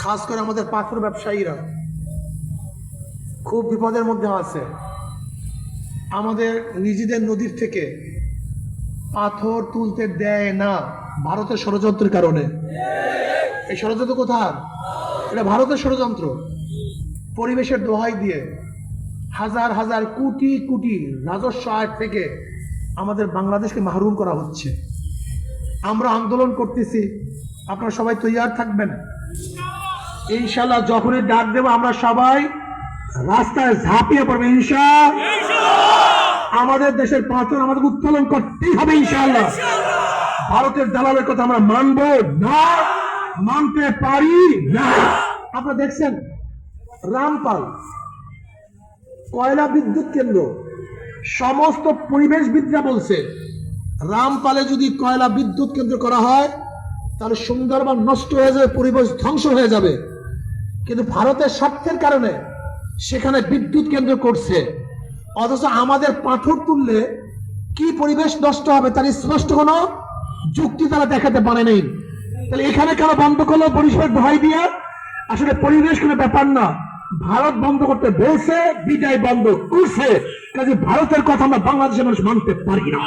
খাস করে আমাদের পাথর ব্যবসায়ীরা। খুব বিপদের মধ্যে আছে। আমাদের নিজেদের নদীর থেকে পাথর তুলতে দেয় না ভারতের ষড়যন্ত্রের কারণে। এই ষড়যন্ত্র কোথার? এটা ভারতের ষড়যন্ত্র। পরিবেশের দোহাই দিয়ে হাজার হাজার কোটি কোটি রাজস্ব আয় থেকে আমাদের বাংলাদেশকে মাহরুম করা হচ্ছে। আমরা আন্দোলন করতেছি। আপনারা সবাই তৈয়ার থাকবেন। ইনশাল্লাহ যখনই ডাক দেবো আমরা সবাই রাস্তায় ঝাঁপিয়ে পড়বে ইনশা আমাদের দেশের পাথর আমাদের উত্তোলন করতেই হবে ইনশাআল্লাহ। ভারতের দালালের কথা আমরা মানবো না মানতে পারি না। আপনারা দেখছেন রামপাল কয়লা বিদ্যুৎ কেন্দ্র সমস্ত পরিবেশবিদরা বলছে রামপালে যদি কয়লা বিদ্যুৎ কেন্দ্র করা হয় তাহলে সুন্দরবন নষ্ট হয়ে যাবে পরিবেশ ধ্বংস হয়ে যাবে। কিন্তু ভারতের স্বার্থের কারণে সেখানে বিদ্যুৎ কেন্দ্র করছে। অথচ আমাদের পাথর তুললে কি পরিবেশ নষ্ট হবে তার স্পষ্ট কোনো যুক্তি তারা দেখাতে পারে নেই। তাহলে এখানে কেন বন্ধ করল পরিষ্কার ভয় দিয়ে? আসলে পরিবেশ কোনো ব্যাপার না। ভারত বন্ধ করতে বলছে, বিদায় বন্ধ করছে। কাজে ভারতের কথা আমরা বাংলাদেশের মানুষ মানতে পারি না।